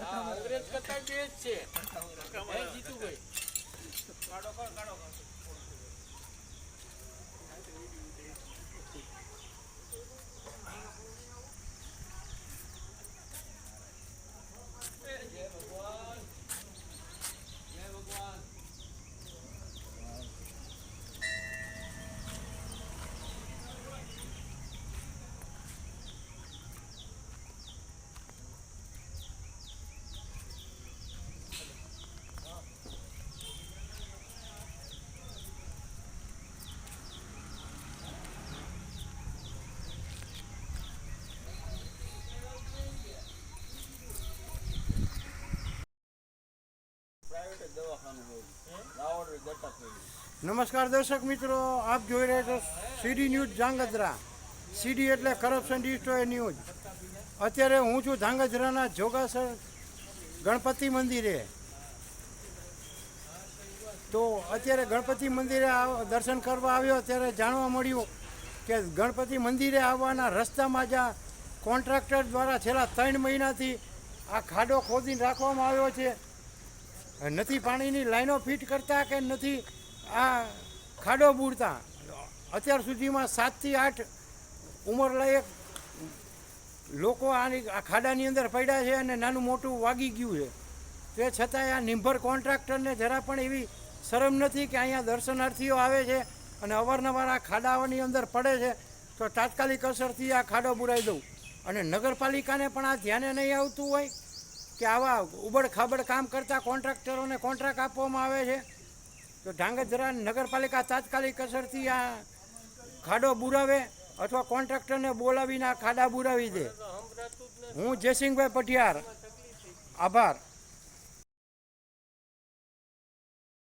હા, અંગ્રેજ કરતા બે છે હે, જીતુભાઈ નમસ્કાર દર્શક મિત્રો, આપ જોઈ રહ્યા છો સીડી ન્યૂઝ જાંગધ્રા સીડી એટલે કરપ્શન ડિસ્ટ્રોય ન્યૂઝ. અત્યારે હું છું ધાંગધ્રાના જોગાસર ગણપતિ મંદિરે. તો અત્યારે ગણપતિ મંદિરે દર્શન કરવા આવ્યો, ત્યારે જાણવા મળ્યું કે ગણપતિ મંદિરે આવવાના રસ્તામાં જ કોન્ટ્રાક્ટર દ્વારા છેલ્લા ત્રણ મહિનાથી આ ખાડો ખોદીને રાખવામાં આવ્યો છે. નથી પાણીની લાઈનો ફિટ કરતા કે નથી આ ખાડો બૂરતા અત્યાર સુધીમાં સાતથી આઠ ઉંમરલાયક લોકો આની, આ ખાડાની અંદર પડ્યા છે અને નાનું મોટું વાગી ગયું છે. તે છતાંય આ નિંભર કોન્ટ્રાક્ટરને જરા પણ એવી શરમ નથી કે અહીંયા દર્શનાર્થીઓ આવે છે અને અવારનવાર આ ખાડાઓની અંદર પડે છે, તો તાત્કાલિક અસરથી આ ખાડો બુરાઈ દઉં. અને નગરપાલિકાને પણ આ ધ્યાને નહીં આવતું હોય? કે આવા ઉબડ ખાબડ કામ કરતા કોન્ટ્રાક્ટરોને કોન્ટ્રાક્ટ આપવામાં આવે છે? તો ઢાંગધ્રા નગરપાલિકા તાત્કાલિક અસરથી આ ખાડો બુરાવે અથવા કોન્ટ્રાક્ટરને બોલાવીને આ ખાડા બુરાવી દે? હું જયસિંહભાઈ પટિયાર. આભાર.